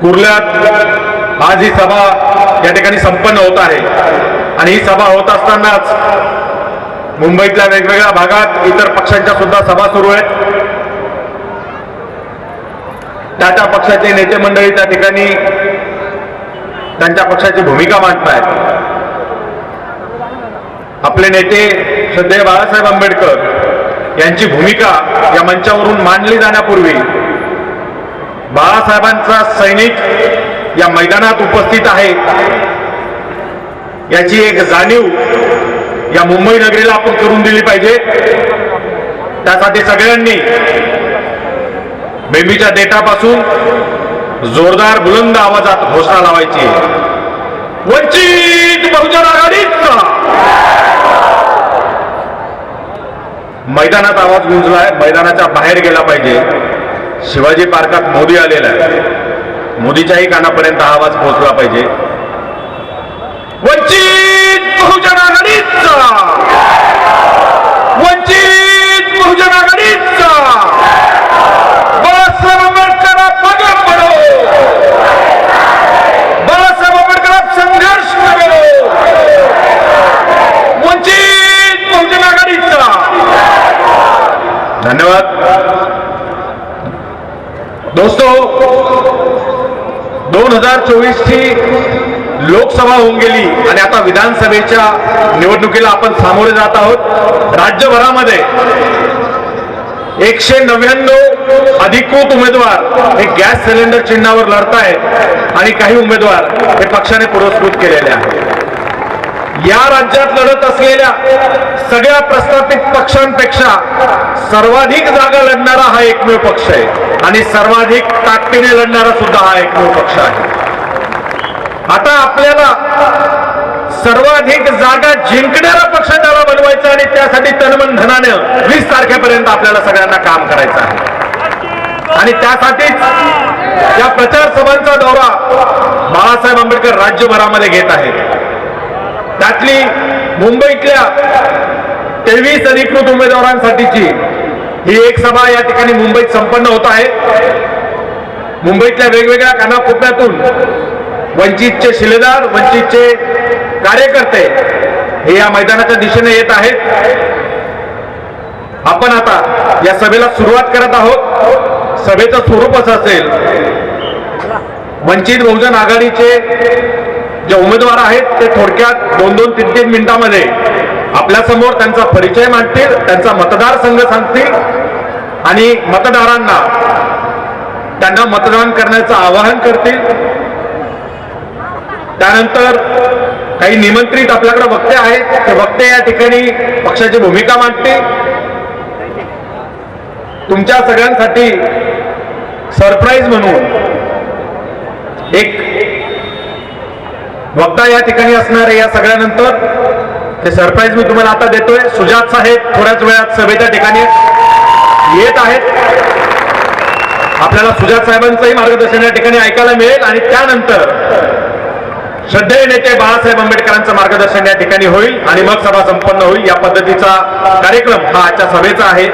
कुर्ल्यात आज ही सभा या ठिकाणी संपन्न होत आहे. आणि ही सभा होत असतानाच मुंबईतल्या वेगवेगळ्या भागात इतर पक्षांच्या सुद्धा सभा सुरू आहेत. त्या त्या पक्षाचे नेते मंडळी त्या ठिकाणी त्यांच्या पक्षाची भूमिका मांडतायत. आपले नेते श्रद्धेय बाळासाहेब आंबेडकर यांची भूमिका या मंचावरून मांडली जाण्यापूर्वी बाळासाहेबांचा सैनिक या मैदानात उपस्थित आहे. याची एक जाणीव या मुंबई नगरीला आपण करून दिली पाहिजे. त्यासाठी सगळ्यांनी बेबीच्या देठापासून जोरदार बुलंद आवाजात घोषणा लावायची. वंचित बहुजन आघाडीचा! मैदानात आवाज गुंजलाय मैदानाच्या बाहेर गेला पाहिजे. शिवाजी पार्कात मोदी आलेला आहे. मोदीच्याही कानापर्यंत हा आवाज पोहोचला पाहिजे. वंचित बहुजन आघाडीचा! वंचित बहुजन आघाडीचा! बाळासाहेब आंबेडकर मागे पडो बाळासाहेब आंबेडकर संघर्ष करो वंचित बहुजन आघाडीचा! धन्यवाद. दोस्तों दोन हजार चोवीस ची लोकसभा होऊन गेली आणि आता विधानसभेच्या निवडणुकीला आपण सामोरे जात आहोत. राज्यभरामध्ये एकशे नव्याण्णव अधिकृत उमेदवार हे गॅस सिलेंडर चिन्हावर लढतायत आणि काही उमेदवार हे पक्षाने पुरस्कृत केलेले आहेत. या राज्यात लढत असलेल्या सगळ्या प्रस्थापित पक्षांपेक्षा सर्वाधिक जागा लढणारा हा एकमेव पक्ष आहे. आणि सर्वाधिक ताकदीने लढणारा सुद्धा हा एकमेव पक्ष आहे. आता आपल्याला सर्वाधिक जागा जिंकणारा पक्ष त्याला बनवायचा आणि त्यासाठी तनमन धनानं वीस तारखेपर्यंत आपल्याला सगळ्यांना काम करायचं आहे. आणि त्यासाठीच या प्रचार सभांचा दौरा बाळासाहेब आंबेडकर राज्यभरामध्ये घेत आहेत. त्यातली मुंबईतल्या तेवीस अधिकृत उमेदवारांसाठीची. ही एक सभा या ठिकाणी मुंबईत संपन्न होत आहे. मुंबईतल्या वेगवेगळ्या कानाकोपऱ्यातून वंचितचे शिलेदार वंचितचे कार्यकर्ते हे या मैदानाच्या दिशेने येत आहेत. आपण आता या सभेला सुरुवात करत आहोत. सभेचं स्वरूप असं असेल वंचित बहुजन आघाडीचे जे उमेदवार आहेत ते थोडक्यात दोन दोन तीन तीन मिनिटांमध्ये आपल्यासमोर त्यांचा परिचय मांडतील त्यांचा मतदारसंघ सांगतील आणि मतदारांना त्यांना मतदान करण्याचं आवाहन करतील. त्यानंतर काही निमंत्रित आपल्याकडे वक्ते आहेत ते वक्ते या ठिकाणी पक्षाची भूमिका मांडतील. तुमच्या सगळ्यांसाठी सरप्राईज म्हणून एक वक्ता या ठिकाणी असणार आहे या सगळ्यानंतर ते सरप्राईज मी तुम्हाला आता देतोय. सुजात साहेब थोड्याच वेळात सभेच्या ठिकाणी येत आहेत. आपल्याला सुजात साहेबांचंही मार्गदर्शन या ठिकाणी ऐकायला मिळेल. आणि त्यानंतर श्रद्धेय नेते बाळासाहेब आंबेडकरांचं मार्गदर्शन या ठिकाणी होईल. आणि मग सभा संपन्न होईल. या पद्धतीचा कार्यक्रम हा आजच्या सभेचा आहे.